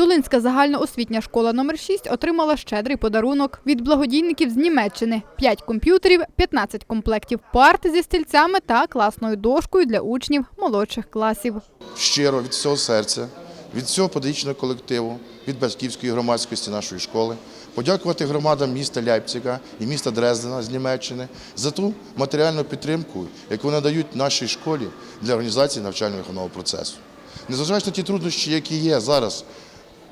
Долинська загальноосвітня школа номер 6 отримала щедрий подарунок від благодійників з Німеччини: 5 комп'ютерів, 15 комплектів парт зі стільцями та класною дошкою для учнів молодших класів. щиро від всього серця, від всього педагогічного колективу, від батьківської громадськості нашої школи, подякувати громадам міста Ляйпцига і міста Дрездена з Німеччини за ту матеріальну підтримку, яку вони дають нашій школі для організації навчально-виховного процесу. Незважаючи на ті труднощі, які є зараз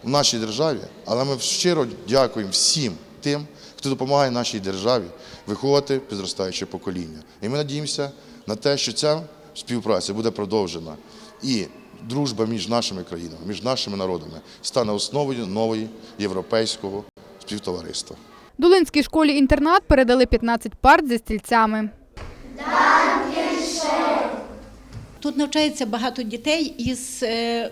в нашій державі, але ми щиро дякуємо всім тим, хто допомагає нашій державі виховувати підростаюче покоління. І ми надіємося на те, що ця співпраця буде продовжена і дружба між нашими країнами, між нашими народами стане основою нової європейського співтовариства. Долинській школі-інтернат передали 15 парт зі стільцями. Тут навчається багато дітей із е,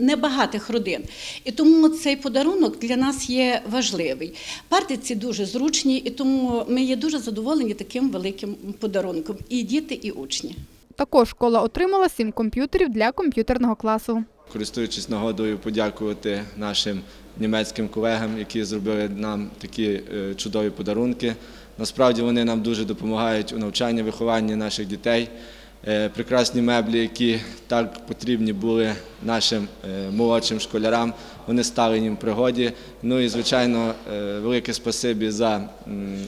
небагатих родин. І тому цей подарунок для нас є важливий. Парти ці дуже зручні, і тому ми є дуже задоволені таким великим подарунком. І діти, і учні. Також школа отримала 7 комп'ютерів для комп'ютерного класу. Користуючись нагодою, подякувати нашим німецьким колегам, які зробили нам такі е, чудові подарунки. Насправді вони нам дуже допомагають у навчанні, вихованні наших дітей. Е, Прекрасні меблі, які так потрібні були нашим е, молодшим школярам, вони стали їм в пригоді. Ну і звичайно, е, велике спасибі за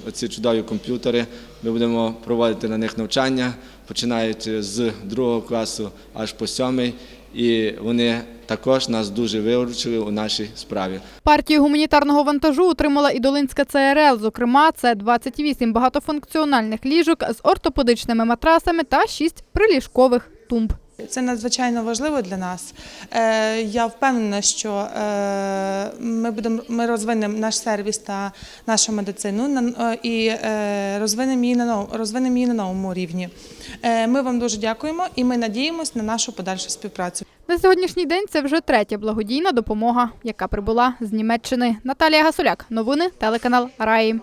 оці чудові комп'ютери. Ми будемо проводити на них навчання, починаючи з другого класу аж по сьомий. І вони також нас дуже виручили у нашій справі. Партію гуманітарного вантажу отримала і Долинська ЦРЛ. Зокрема, це 28 багатофункціональних ліжок з ортопедичними матрасами та 6 приліжкових тумб. Це надзвичайно важливо для нас. Е, Я впевнена, що е, ми будемо ми розвинемо наш сервіс та нашу медицину е, і розвинемо її на нов- розвинемо її на новому рівні. Ми вам дуже дякуємо і ми надіємось на нашу подальшу співпрацю. На сьогоднішній день це вже третя благодійна допомога, яка прибула з Німеччини. Наталія Гасуляк. Новини телеканал Раї.